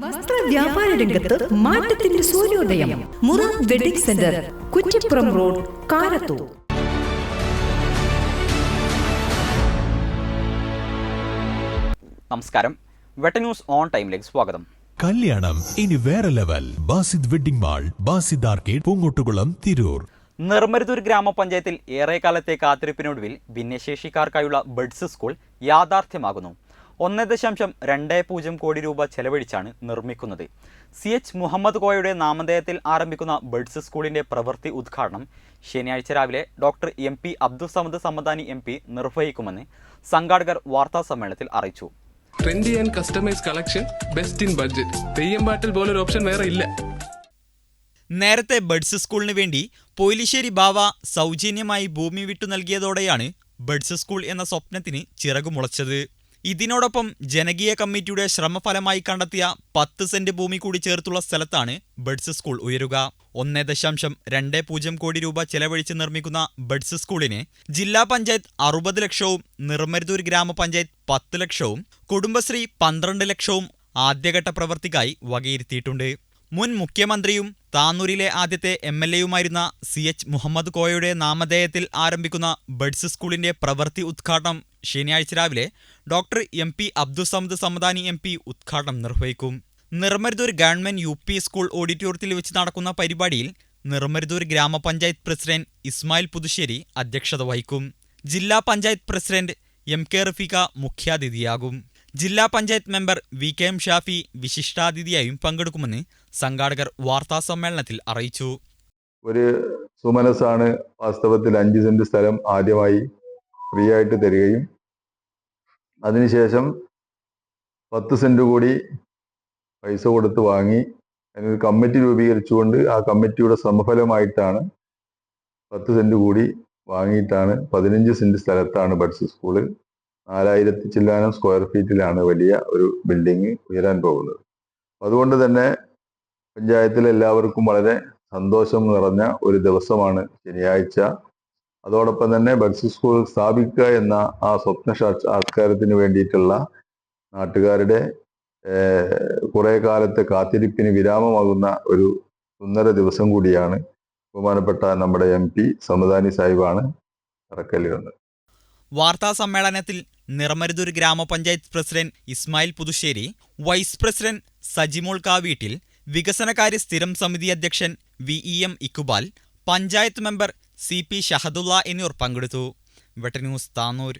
വസ്ത്ര വ്യാപാര രംഗത്ത് മാറ്റത്തിന്റെ സൂര്യോദയം. മുറ wedding centre Kuttippuram road Karathur. നമസ്കാരം. വെട്ട ന്യൂസ് ഓൺ ടൈമിലേക്ക് സ്വാഗതം. കല്യാണം ഇനി വേറെ level. Basid wedding mall Basid arcade Poongottukulam Tirur. Niramaruthur ഗ്രാമപഞ്ചായത്തിൽ ഏറെക്കാലത്തെ കാത്തിരിപ്പിനൊടുവിൽ ഭിന്നശേഷിക്കാർക്കായുള്ള ബഡ്സ് സ്കൂൾ യാഥാർത്ഥ്യമാകുന്നു. ഒന്ന് ദശാംശം രണ്ട് പൂജ്യം കോടി രൂപ ചെലവഴിച്ചാണ് നിർമ്മിക്കുന്നത്. സി എച്ച് മുഹമ്മദ് കോയയുടെ നാമധേയത്തിൽ ആരംഭിക്കുന്ന ബഡ്സ് സ്കൂളിന്റെ പ്രവൃത്തി ഉദ്ഘാടനം ശനിയാഴ്ച രാവിലെ doctor M P Abdul Samad Samadani M P നിർവഹിക്കുമെന്ന് സംഘാടകർ വാർത്താ സമ്മേളനത്തിൽ അറിയിച്ചു. Trendy and customise collection best in budget Theyyam പാട്ടിൽ പോലൊരു ഓപ്ഷൻ വേറെ ഇല്ല. നേരത്തെ ബഡ്സ് സ്കൂളിന് വേണ്ടി പോയിലിശ്ശേരി ബാവ സൗജന്യമായി ഭൂമി വിട്ടു നൽകിയതോടെയാണ് ബഡ്സ് സ്കൂൾ എന്ന സ്വപ്നത്തിന് ചിറകുമുളച്ചത് ഇതിനോടൊപ്പം ജനകീയ കമ്മിറ്റിയുടെ ശ്രമഫലമായി കണ്ടെത്തിയ പത്ത് സെന്റ് ഭൂമി കൂടി ചേർത്തുള്ള സ്ഥലത്താണ് ബഡ്സ് സ്കൂൾ ഉയരുക. ഒന്നേ ദശാംശം രണ്ട് പൂജ്യം കോടി രൂപ ചെലവഴിച്ച് നിർമ്മിക്കുന്ന ബഡ്സ് സ്കൂളിന് ജില്ലാ പഞ്ചായത്ത് അറുപത് ലക്ഷവും നിർമ്മരുതൂർ ഗ്രാമപഞ്ചായത്ത് പത്ത് ലക്ഷവും കുടുംബശ്രീ പന്ത്രണ്ട് ലക്ഷവും ആദ്യഘട്ട പ്രവൃത്തിക്കായി വകയിരുത്തിയിട്ടുണ്ട്. മുൻ മുഖ്യമന്ത്രിയും താന്നൂരിലെ ആദ്യത്തെ എം എൽ എയുമായിരുന്ന സി എച്ച് മുഹമ്മദ് കോയയുടെ നാമധേയത്തിൽ ആരംഭിക്കുന്ന ബഡ്സ് സ്കൂളിന്റെ പ്രവൃത്തി ഉദ്ഘാടനം ശനിയാഴ്ച രാവിലെ doctor M P Abdussamad Samadani M P ഉദ്ഘാടനം നിർവഹിക്കും. Niramaruthur government U P school ഓഡിറ്റോറിയത്തിൽ വെച്ച് നടക്കുന്ന പരിപാടിയിൽ നിർമ്മരുതൂർ ഗ്രാമപഞ്ചായത്ത് പ്രസിഡന്റ് ഇസ്മായിൽ പുതുശ്ശേരി അധ്യക്ഷത വഹിക്കും. ജില്ലാ panchayat president M K Rafeeq മുഖ്യാതിഥിയാകും. ജില്ലാ panchayat member V K M Shafi വിശിഷ്ടാതിഥിയായും പങ്കെടുക്കുമെന്ന് സംഘാടകർ വാർത്താസമ്മേളനത്തിൽ അറിയിച്ചു. ഒരു സുമനസ്സാണ് വാസ്തവത്തിൽ അഞ്ച് സെന്റ് സ്ഥലം ആദ്യമായി ഫ്രീ ആയിട്ട് തരികയും അതിനുശേഷം പത്ത് സെന്റ് കൂടി പൈസ കൊടുത്ത് വാങ്ങി അതിനൊരു കമ്മിറ്റി രൂപീകരിച്ചുകൊണ്ട് ആ കമ്മിറ്റിയുടെ സമഫലമായിട്ടാണ് പത്ത് സെന്റ് കൂടി വാങ്ങിയിട്ടാണ് പതിനഞ്ച് സെന്റ് സ്ഥലത്താണ് ബഡ്സ് സ്കൂൾ നാലായിരത്തി ചില്ലാനം സ്ക്വയർ ഫീറ്റിലാണ് വലിയ ഒരു ബിൽഡിംഗ് ഉയരാൻ പോകുന്നത്. അതുകൊണ്ട് തന്നെ പഞ്ചായത്തിലെ എല്ലാവർക്കും വളരെ സന്തോഷം നിറഞ്ഞ ഒരു ദിവസമാണ് ശനിയാഴ്ച. അതോടൊപ്പം തന്നെ ബക്സി സ്കൂൾ സ്ഥാപിക്കുക എന്ന ആ സ്വപ്ന സാക്ഷാത്കാരത്തിന് വേണ്ടിയിട്ടുള്ള നാട്ടുകാരുടെ കുറെ കാലത്തെ കാത്തിരിപ്പിന് വിരാമമാകുന്ന ഒരു സുന്ദര ദിവസം കൂടിയാണ് ബഹുമാനപ്പെട്ട നമ്മുടെ എം പി സമദാനി സാഹിബാണ് ഇറക്കലിടുന്നത് വാർത്താ സമ്മേളനത്തിൽ നിറമരുതൂർ ഗ്രാമപഞ്ചായത്ത് president Ismail Puthussery vice president Sajimol Kaveettil വികസനകാര്യ സ്ഥിരം സമിതി അധ്യക്ഷൻ V E M Iqbal panchayat member C P Shahadulla എന്നിവർ പങ്കെടുത്തു. വെട്ടന്യൂസ് താനൂർ.